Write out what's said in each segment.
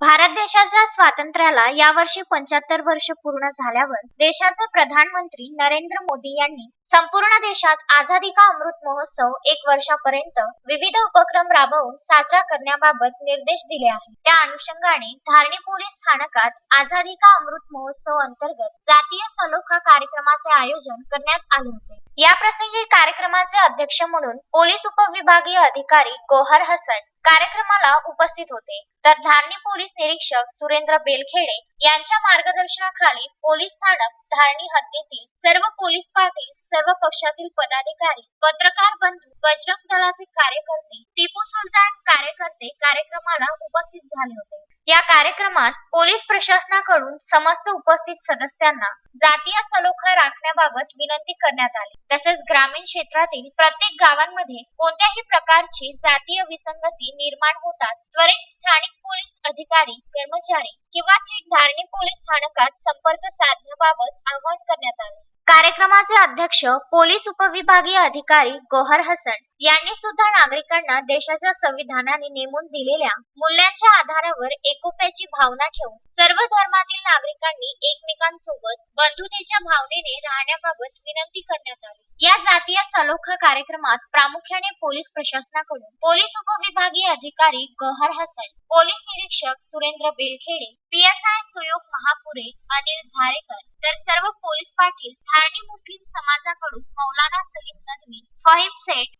भारत देशाच्या स्वातंत्र्याला यावर्षी पंच्याहत्तर वर्ष पूर्ण झाल्यावर देशाचे प्रधानमंत्री नरेंद्र मोदी यांनी संपूर्ण देशात आझादी का अमृत महोत्सव एक वर्षापर्यंत विविध उपक्रम राबवून साजरा करण्याबाबत निर्देश दिले आहेत. त्या अनुषंगाने धारणी पोलीस स्थानकात आझादी का अमृत महोत्सव अंतर्गत जातीय सलोखा कार्यक्रमाचे आयोजन करण्यात आले होते. या प्रसंगी कार्यक्रमाचे अध्यक्ष म्हणून पोलीस उपविभागीय अधिकारी गोहर हसन कार्यक्रमाला उपस्थित होते. तर धारणी पोलीस निरीक्षक सुरेंद्र बेलखेडे यांच्या मार्गदर्शनाखाली पोलीस स्थानक धारणी हद्दीतील सर्व पोलीस पाटील सर्व पक्षातील पदाधिकारी पत्रकार बंधू बजरंग दलाचे कार्यकर्ते टिपू सुलतान कार्यकर्ते कार्यक्रमाला उपस्थित झाले होते. या कार्यक्रमात पोलीस प्रशासनाकडून समस्त उपस्थित सदस्यांना जातीय सलोखा राखण्याबाबत विनंती करण्यात आली. तसेच ग्रामीण क्षेत्रातील प्रत्येक गावांमध्ये कोणत्याही प्रकारची जातीय विसंगती निर्माण होतात त्वरित स्थानिक पोलीस अधिकारी कर्मचारी किंवा थेट धारणी पोलीस स्थानकात संपर्क साधण्याबाबत आवाहन करण्यात आले. कार्यक्रमाचे अध्यक्ष पोलीस उपविभागीय अधिकारी गोहर हसन यांनी सुद्धा नागरिकांना देशाच्या संविधानाने नेमून दिलेल्या मूल्यांच्या आधारावर एकोप्याची भावना ठेवून सर्व धर्मातील नागरिकांनी एकमेकांसोबत बंधुतेच्या भावनेने राहण्याबाबत विनंती करण्यात आली. या जातीय सलोखा कार्यक्रमात प्रामुख्याने पोलीस प्रशासनाकडून पोलीस उपविभागीय अधिकारी गौहर हसन पोलीस निरीक्षक सुरेंद्र बेलखेडे पीएसआय सुयोग महापुरे अनिल झारेकर तर सर्व पोलीस पाटील धारणी मुस्लिम समाजाकडून मौलाना सलीम नदवी फहीम सेठ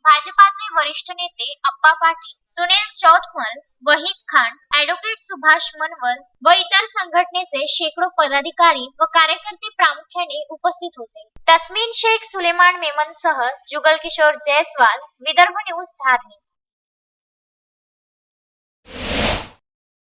भाजपाचे वरिष्ठ नेते अप्पा पाटील सुनील चौथमल वहीद खान ऍडव्होकेट सुभाष मनवल व इतर संघटनेचे शेकडो पदाधिकारी व कार्यकर्ते प्रामुख्याने उपस्थित होते. तस्मीन शेख सुलेमान मेमनसह जुगल किशोर जयस्वाल विदर्भ न्यूज धारणी.